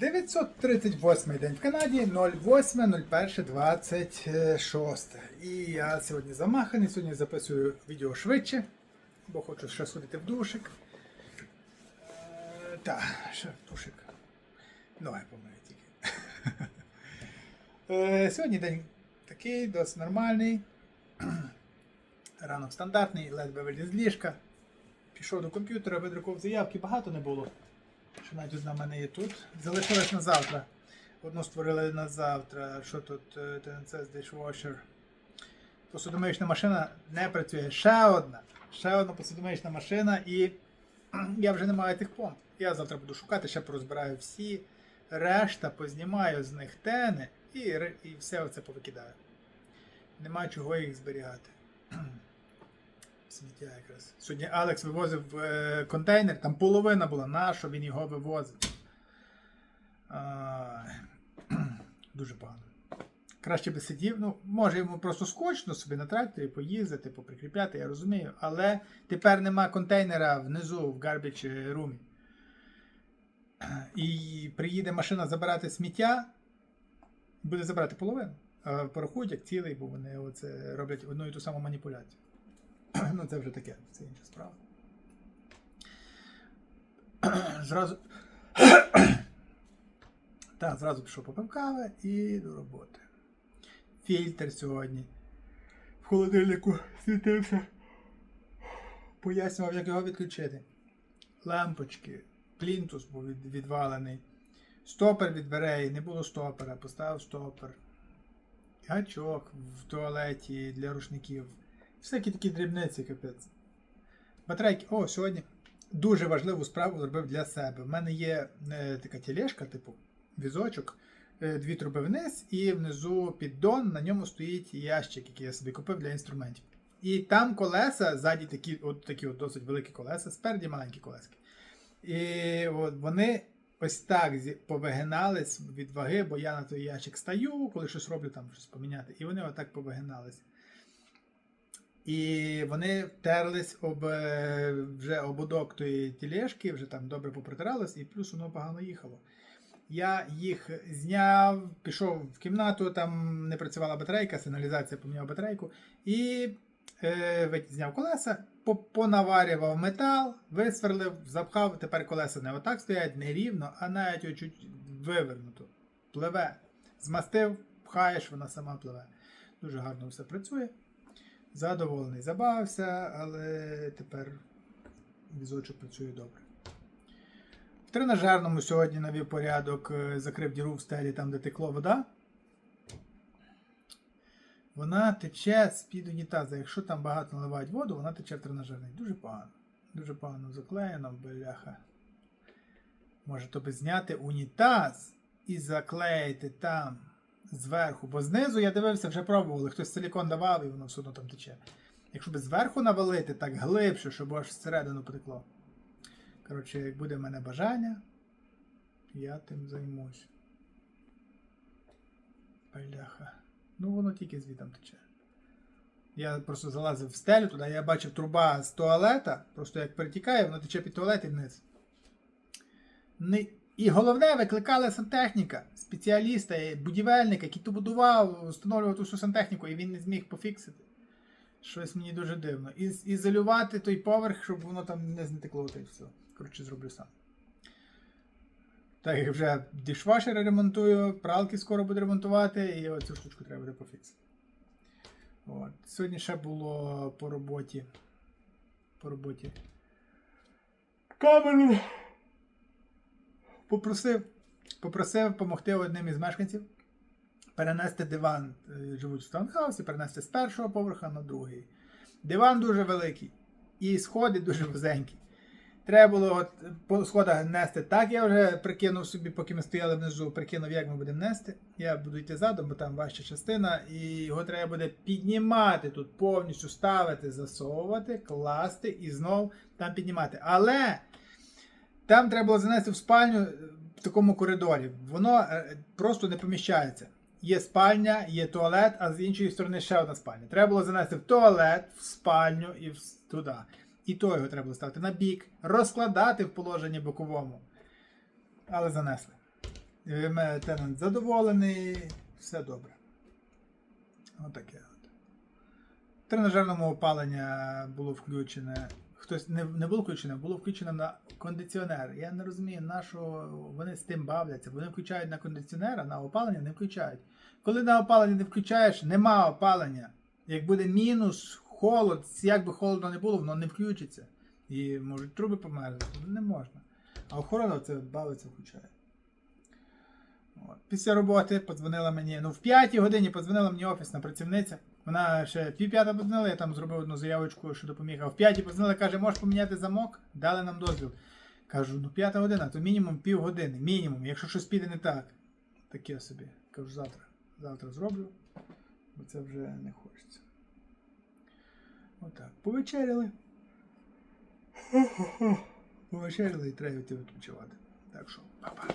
938 день в Канаді, 08.01.26. І я сьогодні замаханий, сьогодні записую відео швидше, бо хочу ще сходити в душик. Е, Та, ще в душик. Ноги помию тільки. Е, Сьогодні день такий, досить нормальний. Ранок стандартний, ледве виліз з ліжка. Пішов до комп'ютера, видрукував заявки, багато не було. Що навіть одна в мене є тут. Залишилось на завтра. Одну створили на завтра. Що тут? Е, з Dishwasher. Посудомиючна машина не працює. Ще одна. Ще одна посудомиючна машина і я вже не маю тих помп. Я завтра буду шукати, ще порозбираю всі. Решта познімаю з них тени і, і все це повикидаю. Нема чого їх зберігати. Сміття якраз. Сьогодні Алекс вивозив е, контейнер, там половина була, на що він його вивозив. А, дуже погано. Краще би сидів. Ну, може йому просто скучно собі на тракторі поїздити, поприкріпляти, я розумію. Але тепер нема контейнера внизу в garbage room. І приїде машина забирати сміття, буде забирати половину. Порахують як цілий, бо вони оце роблять одну і ту саму маніпуляцію. Ну, це вже таке, це інша справа. Зразу. Так, зразу пішов попив кави і до роботи. Фільтр сьогодні. В холодильнику світився. Пояснював, як його відключити. Лампочки, плінтус був від- відвалений. Стопер від дверей, не було стопера, поставив стопер. Гачок в туалеті для рушників. Всякі такі дрібниці, капець. Батарейки, о, сьогодні дуже важливу справу зробив для себе. В мене є е, така тележка, типу візочок, е, дві труби вниз, і внизу піддон, на ньому стоїть ящик, який я собі купив для інструментів. І там колеса, ззаді такі, от такі от досить великі колеса, спереді маленькі колески. І от вони ось так повигинались від ваги, бо я на той ящик стаю, коли щось роблю, там щось поміняти. І вони отак повигинались. І вони втерлись об е, вже ободок тої тілешки, вже там добре попротиралось, і плюс воно погано їхало. Я їх зняв, пішов в кімнату, там не працювала батарейка, сигналізація поміняв батарейку, і е, зняв колеса, понаварював метал, висверлив, запхав. Тепер колеса не отак стоять, не рівно, а навіть ось чуть вивернуто. Пливе. Змастив, пхаєш, вона сама пливе. Дуже гарно все працює. Задоволений, забавився, але тепер візочок працює добре. В тренажерному сьогодні навів порядок, е, закрив діру в стелі там, де текла вода. Вона тече з-під унітаза. Якщо там багато наливають воду, вона тече в тренажерний. Дуже погано. Дуже погано заклеєно, бляха. Може тобі зняти унітаз і заклеїти там зверху. Бо знизу я дивився, вже пробували, хтось силікон давав і воно все одно там тече. Якщо би зверху навалити так глибше, щоб аж всередину потекло. Коротше, як буде в мене бажання, я тим займусь. Бляха. Ну воно тільки звідом тече. Я просто залазив в стелю туди, я бачив труба з туалета, просто як перетікає, воно тече під туалет і вниз. І головне, викликали сантехніка, спеціаліста, будівельника, який то будував, встановлював ту сантехніку, і він не зміг пофіксити. Щось мені дуже дивно. І ізолювати той поверх, щоб воно там не знетекло, й все. Коротше, зроблю сам. Так як вже дішвашери ремонтую, пралки скоро буду ремонтувати, і оцю штучку треба буде пофіксити. От. Сьогодні ще було по роботі. По роботі. Камеру. Попросив, попросив допомогти одним із мешканців перенести диван. Е, Живуть в таунхаусі, перенести з першого поверха на другий. Диван дуже великий. І сходи дуже вузенькі. Треба було от по сходах нести так. Я вже прикинув собі, поки ми стояли внизу, прикинув, як ми будемо нести. Я буду йти задом, бо там важча частина, і його треба буде піднімати тут, повністю ставити, засовувати, класти і знов там піднімати. Але там треба було занести в спальню е, в такому коридорі. Воно е, просто не поміщається. Є спальня, є туалет, а з іншої сторони ще одна спальня. Треба було занести в туалет, в спальню і туди. І то його треба було ставити на бік, розкладати в положенні боковому. Але занесли. Тенант задоволений, все добре. Отаке от. Тренажерному опалення було включене. Хтось не, не було включене, було включено на кондиціонер. Я не розумію, на що вони з тим бавляться. Вони включають на кондиціонер, а на опалення не включають. Коли на опалення не включаєш, нема опалення. Як буде мінус, холод, як би холодно не було, воно не включиться. І можуть труби померзнути. Не можна. А охорона це бавиться, включає. От. Після роботи подзвонила мені. Ну, в 5 годині подзвонила мені офісна працівниця. Вона ще пів п'ята подзвонила, я там зробив одну заявочку, що допоміг. А в п'ятій подзвонила, каже, можеш поміняти замок, дали нам дозвіл. Кажу, ну п'ята година, то мінімум пів години. Мінімум, якщо щось піде не так. Таке собі. Кажу, завтра. Завтра зроблю, бо це вже не хочеться. Отак. Повечеряли. Повечеряли і треба йти відпочивати. Так що, па-па.